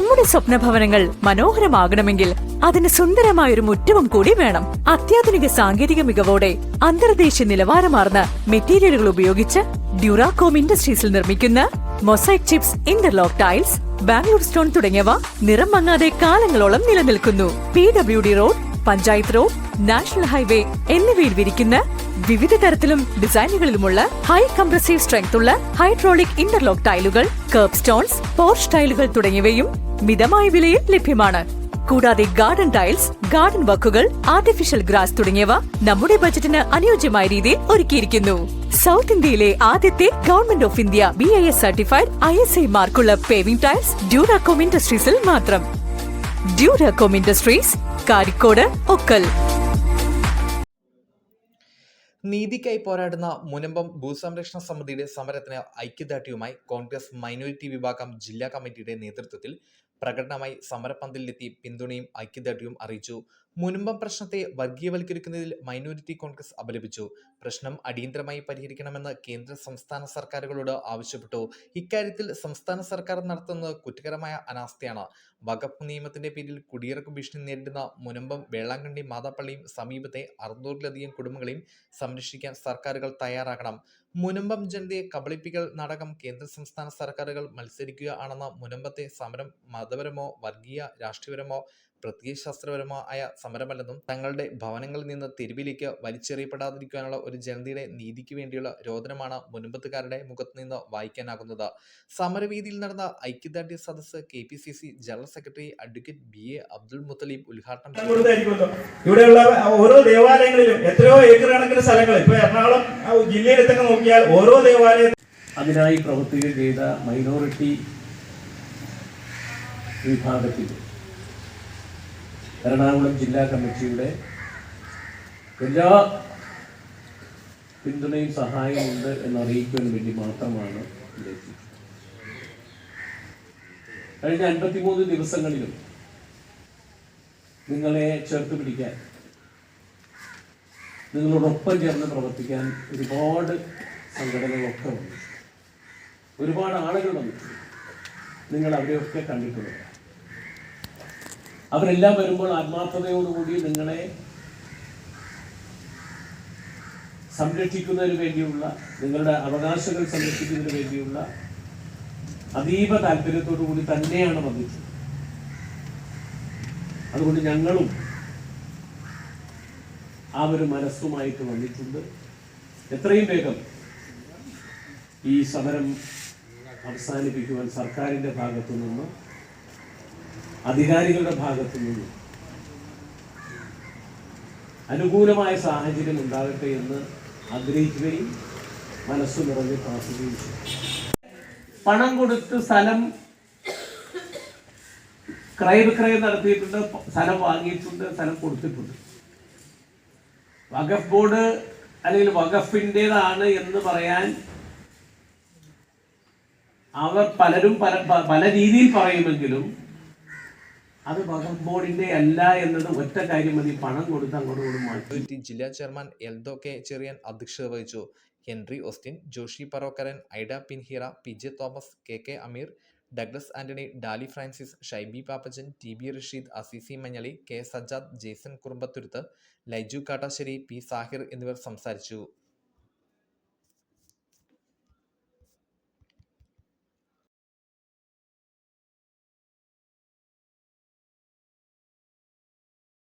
നമ്മുടെ സ്വപ്ന ഭവനങ്ങൾ മനോഹരമാകണമെങ്കിൽ അതിന് സുന്ദരമായ ഒരു മുറ്റവും കൂടി വേണം. അത്യാധുനിക സാങ്കേതിക മികവോടെ അന്തർദേശീയ നിലവാരമാർന്ന മെറ്റീരിയലുകൾ ഉപയോഗിച്ച് ഡ്യൂറാകോം ഇൻഡസ്ട്രീസിൽ നിർമ്മിക്കുന്ന mosaic chips interlock tiles Bangalore stone തുടങ്ങിയവ നിറം മങ്ങാതെ കാലങ്ങളോളം നിലനിൽക്കുന്നു. P W D road panchayat road national highway എന്നിവയിൽ വിരിക്കുന്ന വിവിധ തരത്തിലും ഡിസൈനുകളിലുമുള്ള ഹൈ കംപ്രസീവ് സ്ട്രെങ്ത് ഉള്ള ഹൈഡ്രോളിക് ഇന്റർലോക്ക് ടൈലുകൾ കർബ് സ്റ്റോൺസ് പോർച്ച് ടൈലുകൾ തുടങ്ങിയവയും മിതമായ വിലയിൽ ലഭ്യമാണ്. കൂടാതെ ഗാർഡൻ ടൈൽസ് ഗാർഡൻ വർക്കുകൾ ആർട്ടിഫിഷ്യൽ ഗ്രാസ് തുടങ്ങിയവ നമ്മുടെ ബജറ്റിന് അനുയോജ്യമായ രീതിയിൽ ഒരുക്കിയിരിക്കുന്നു. സൗത്ത് ഇന്ത്യയിലെ ആദ്യത്തെ government of India B I S certified I S I മാർക്കുള്ള paving tiles Duracom ഇൻഡസ്ട്രീസിൽ മാത്രം. Duracom industries Karikkode Okkal. നീതിക്കായി പോരാടുന്ന മുനമ്പം ഭൂസംരക്ഷണ സമിതിയുടെ സമരത്തിന് ഐക്യദാർഢ്യവുമായി കോൺഗ്രസ് മൈനോറിറ്റി വിഭാഗം ജില്ലാ കമ്മിറ്റിയുടെ നേതൃത്വത്തിൽ പ്രകടനമായി സമരപന്തലിലെത്തി പിന്തുണയും ഐക്യദാർഢ്യവും അറിയിച്ചു. മുനമ്പം പ്രശ്നത്തെ വർഗീയവൽക്കരിക്കുന്നതിൽ മൈനോറിറ്റി കോൺഗ്രസ് അപലപിച്ചു. പ്രശ്നം അടിയന്തരമായി പരിഹരിക്കണമെന്ന് കേന്ദ്ര സംസ്ഥാന സർക്കാരുകളോട് ആവശ്യപ്പെട്ടു. ഇക്കാര്യത്തിൽ സംസ്ഥാന സർക്കാർ നടത്തുന്നത് കുറ്റകരമായ അനാസ്ഥയാണ്. വകപ്പ് നിയമത്തിന്റെ പേരിൽ കുടിയിറക്കു ഭീഷണി നേരിടുന്ന മുനമ്പം വേളാങ്കണ്ണി മാതാപ്പള്ളിയും സമീപത്തെ അറുന്നൂറിലധികം കുടുംബങ്ങളെയും സംരക്ഷിക്കാൻ സർക്കാരുകൾ തയ്യാറാകണം. മുനമ്പം ജനതയെ കബളിപ്പിക്കൽ നാടകം കേന്ദ്ര സംസ്ഥാന സർക്കാരുകൾ മത്സരിക്കുക ആണെന്ന മുനമ്പത്തെ സമരം മതപരമോ വർഗീയ രാഷ്ട്രീയപരമോ പ്രത്യയശാസ്ത്രപരമോ ആയ സമരമല്ലെന്നും തങ്ങളുടെ ഭവനങ്ങളിൽ നിന്ന് തെരുവിലേക്ക് വലിച്ചെറിയപ്പെടാതിരിക്കാനുള്ള ഒരു ജനതയുടെ നീതിക്ക് വേണ്ടിയുള്ള രോദനമാണ് മുൻപത്തുകാരുടെ മുഖത്ത് നിന്ന് വായിക്കാനാകുന്നത്. സമരവേദിയിൽ നടന്ന ഐക്യദാർഢ്യ സദസ് K P C C general secretary advocate B A Abdul Muthalib ഉദ്ഘാടനം ഇവിടെയുള്ള ഓരോ ദേവാലയങ്ങളിലും എത്രയോ ഏക്കർ കണക്കിന് സ്ഥലങ്ങൾ. ഇപ്പൊ എറണാകുളം ജില്ലയിലെത്തൊക്കെ നോക്കിയാൽ ഓരോ ദേവാലയ അതിനായി പ്രവർത്തിക്കുക ചെയ്ത മൈനോറിറ്റി വിഭാഗത്തിൽ എറണാകുളം ജില്ലാ കമ്മിറ്റിയുടെ എല്ലാ പിന്തുണയും സഹായവും ഉണ്ട് എന്നറിയിക്കുവാൻ വേണ്ടി മാത്രമാണ് കഴിഞ്ഞ അൻപത്തിമൂന്ന് ദിവസങ്ങളിലും നിങ്ങളെ ചേർത്ത് പിടിക്കാൻ നിങ്ങളോടൊപ്പം ചേർന്ന് പ്രവർത്തിക്കാൻ ഒരുപാട് സംഘടനകളൊക്കെ വന്നു ഒരുപാട് ആളുകൾ വന്നിട്ടുണ്ട്. നിങ്ങൾ അവരെയൊക്കെ കണ്ടിട്ടുണ്ട്. അവരെല്ലാം വരുമ്പോൾ ആത്മാർത്ഥതയോടുകൂടി നിങ്ങളെ സംരക്ഷിക്കുന്നതിന് വേണ്ടിയുള്ള നിങ്ങളുടെ അവകാശങ്ങൾ സംരക്ഷിക്കുന്നതിന് വേണ്ടിയുള്ള അതീവ താല്പര്യത്തോടു കൂടി തന്നെയാണ് വന്നിട്ടുള്ളത്. അതുകൊണ്ട് ഞങ്ങളും ആ ഒരു മനസ്സുമായിട്ട് വന്നിട്ടുണ്ട്. എത്രയും വേഗം ഈ സമരം അവസാനിപ്പിക്കുവാൻ സർക്കാരിന്റെ ഭാഗത്തു നിന്നും അധികാരികളുടെ ഭാഗത്തു നിന്നും അനുകൂലമായ സാഹചര്യം ഉണ്ടാകട്ടെ എന്ന് ആഗ്രഹിക്കുകയും മനസ്സു നിറഞ്ഞ് പ്രാർത്ഥിക്കുകയും പണം കൊടുത്ത് സ്ഥലം ക്രയവിക്രയം നടത്തിയിട്ടുണ്ട് സ്ഥലം വാങ്ങിയിട്ടുണ്ട് സ്ഥലം കൊടുത്തിട്ടുണ്ട്. വഖഫ് ബോർഡ് അല്ലെങ്കിൽ വഖഫിന്റേതാണ് എന്ന് പറയാൻ അവർ പലരും പല പല രീതിയിൽ പറയുമെങ്കിലും അത് ബോർഡിന്റെ അല്ല എന്നത് ഒറ്റ കാര്യം മതി. പണം കൊടുത്ത് അങ്ങോട്ട് ജില്ലാ ചെയർമാൻ എൽദോ കെ ചെറിയൻ അധ്യക്ഷത വഹിച്ചു. Henry Austin Joshi Parokkaran Aida Pinheiro P J Thomas K K Ameer Douglas Antony Dali Francis Shaiby Pappachan T B Rasheed Azeezi Manjali K Sajjad Jason Kurumbathuruthu Laiju Kattassery P Sahir എന്നിവർ സംസാരിച്ചു.